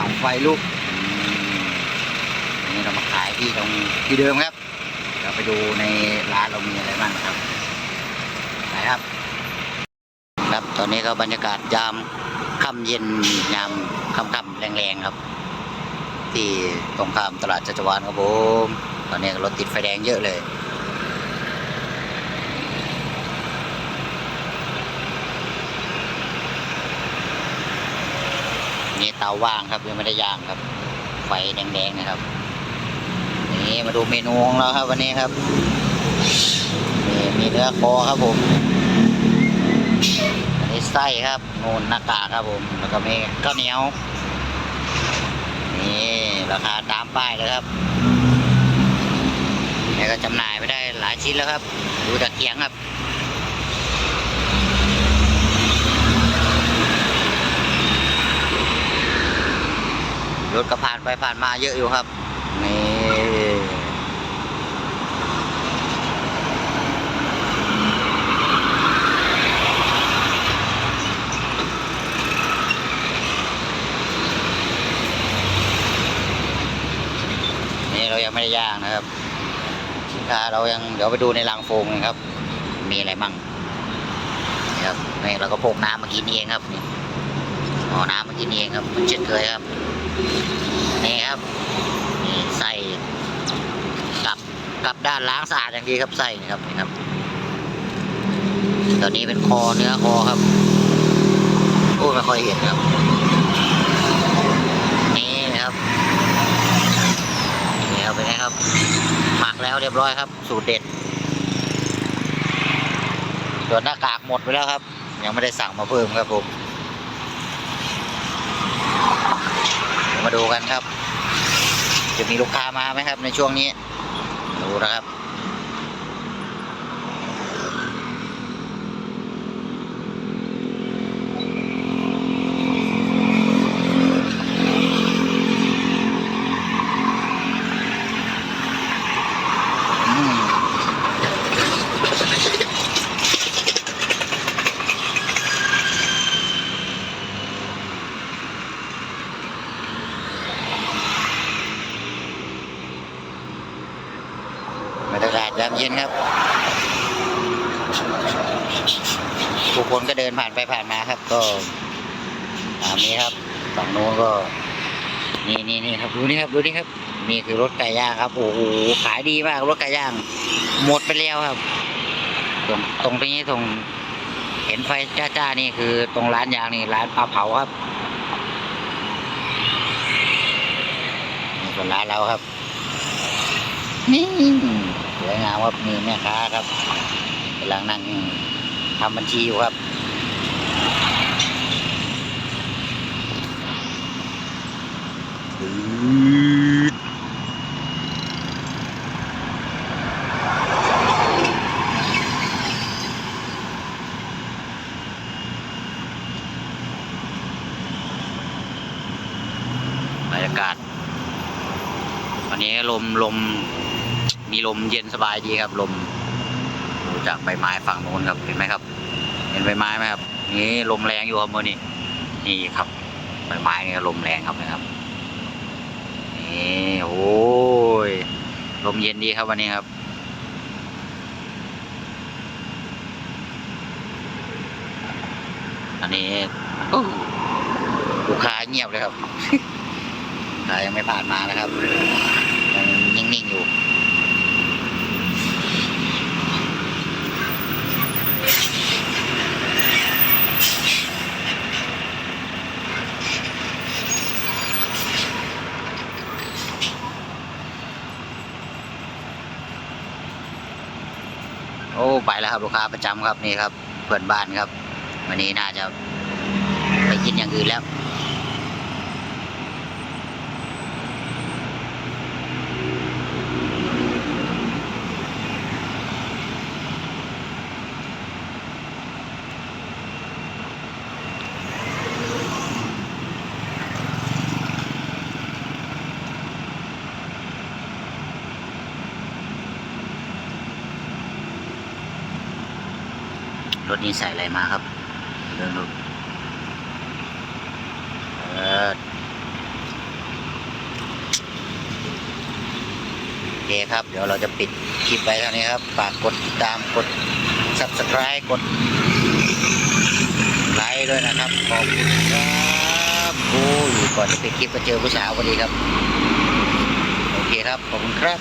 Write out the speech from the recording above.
างไฟลุกนนี้เรามาขายที่ตรงที่เดิมครับ เราไปดูในร้านเรามีอะไรบ้างครับไปครับ ครับตอนนี้ก็บรรยากาศยามค่ำเย็นยามค่ำๆแรงๆครับ ที่ตรงข้ามตลาดจัตุวานครับผมตอนนี้รถติดไฟแดงเยอะเลย นี่เตาว่างครับยังไม่ได้ย่างครับ ไฟแดงๆนะครับ นี่มาดูเมนูของเราครับวันนี้ครับนี่มีเนื้อคอครับผมอันนี้ไส้ครับนูนหน้ากากครับผม แล้วก็มีข้าวเหนียว นี่ราคาตามป้ายเลยครับนี่ก็จำหน่ายไปได้หลายชิ้นแล้วครับ ดูตะเกียงครับ รถก็ผ่านไปผ่านมาเยอะอยู่ครับ นี่นี่เรายังไม่ได้ย่างนะครับสินค้าเรายังเดี๋ยวไปดูในรังโฟมกันครับ มีอะไรมั่งนี่ครับนี่เราก็พกน้ำมากินเองครับนี่เอน้ำมากินเองครับมันเช่นเคยครับ นี่ครับนี่ใส่กับกับด้านล้างสะอาดอย่างดีครับใส่นี่ครับนี่ครับตอนนี้เป็นคอเนื้อคอครับโอ้ไม่ค่อยเห็นครับ นี่นะครับนี่ครับเป็นไงครับ หมักแล้วเรียบร้อยครับ สูตรเด็ดส่วนหน้ากากหมดไปแล้วครับ ยังไม่ได้สั่งมาเพิ่มครับผม มาดูกันครับ จะมีลูกค้ามาไหมครับในช่วงนี้ ดูนะครับามเย็นครับทุกคนก็เดินผ่านไปผ่านมาครับ ก็ตามนี้ครับฝั่งโน้นก็นี่นี่นี่ครับดูนี่ครับดูนี่ครับ นี่คือรถไก่ย่างครับโอ้โหขายดีมากรถไก่ย่างหมดไปแล้วครับ ตรงตรงนี้ตรงเห็นไฟจ้าๆนี่คือตรงร้านยางนี่ร้านปลาเผาครับนี่เป็นร้านเราครับนี่ สวยงามครับมีแม่ค้าครับกำลังนั่งทำบัญชีอยู่ครับอืดบรรยากาศวันนี้ลมลม มีลมเย็นสบายดีครับ ลมดูจากใบไม้ฝั่งโน้นครับเห็นไหมครับ เห็นใบไม้ไหมครับนี่ลมแรงอยู่ครับมื่อนี้นี่ครับใบไม้นี่ก็ลมแรงครับนะครับนี่โอ้ยลมเย็นดีครับวันนี้ครับอันนี้ลูกค้าเงียบเลยครับลูกค้ายังไม่ผ่านมานะครับยังนิ่งๆอยู่ โอ้ไปแล้วครับลูกค้าประจำครับนี่ครับเพื่อนบ้านครับ วันนี้น่าจะไปกินอย่างอื่นแล้ว รถนี้ใส่อะไรมาครับเรื่องดูเออคครับ เดี๋ยวเราจะปิดคลิปไว้ท่านี้ครับ ฝากกดติดตามกด subscribe กดไลค์ด้วยนะครับ ขอบคุณครับโอ้ยก่อนจะปิดคลิปก็เจอผู้สาวพอดีครับ โอเคครับ ขอบคุณครับ